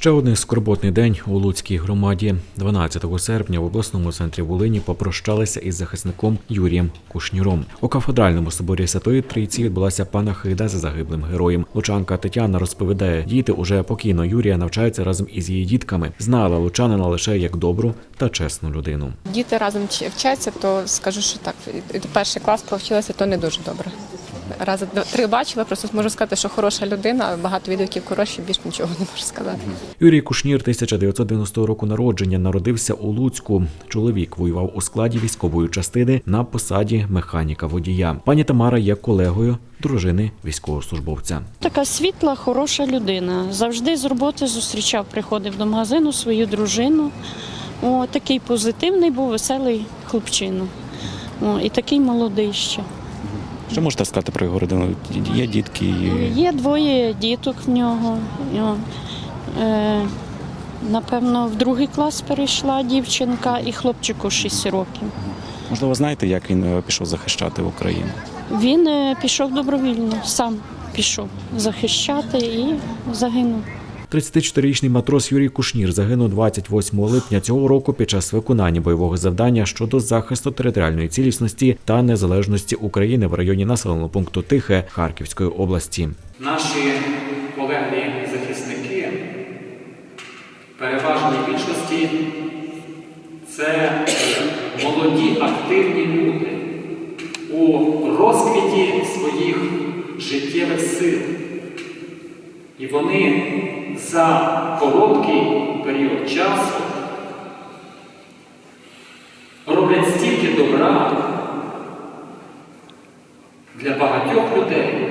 Ще один скорботний день у Луцькій громаді. 12 серпня в обласному центрі Волині попрощалися із захисником Юрієм Кушніром. У кафедральному соборі Святої Трійці відбулася панахида за загиблим героєм. Лучанка Тетяна розповідає, діти уже покійно Юрія навчаються разом із її дітками. Знала лучанина лише як добру та чесну людину. Діти разом вч- вчаться, то скажу, що так, перший клас провчилася, то не дуже добре. Рази два- три бачила, просто можу сказати, що хороша людина, багато відгуків хороші, більш нічого не можу сказати. Юрій Кушнір 1990 року народження народився у Луцьку. Чоловік воював у складі військової частини на посаді механіка водія. Пані Тамара є колегою дружини військовослужбовця. Така світла, хороша людина. Завжди з роботи зустрічав, приходив до магазину свою дружину. О, такий позитивний був, веселий хлопчина. О, і такий молодий ще. Що можете сказати про його родину? Є дітки, Є двоє діток в нього. Е, напевно, в другий клас перейшла дівчинка і хлопчику 6 років. можливо, знаєте, як він е, пішов захищати Україну? Він е, пішов добровільно, сам пішов захищати і загинув. 34-річний матрос Юрій Кушнір загинув 28 липня цього року під час виконання бойового завдання щодо захисту територіальної цілісності та незалежності України в районі населеного пункту Тихе Харківської області. Наші полеглі захисники переважній більшості це молоді активні люди у розквіті своїх життєвих сил. І вони за короткий період часу роблять стільки добра для багатьох людей.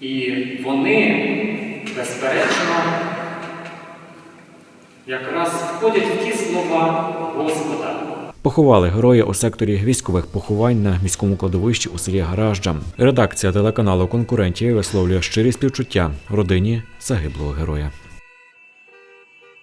І вони, безперечно, якраз входять в ті слова Господа. Поховали героя у секторі військових поховань на міському кладовищі у селі Гаражджа. Редакція телеканалу конкурентів висловлює щирі співчуття родині загиблого героя.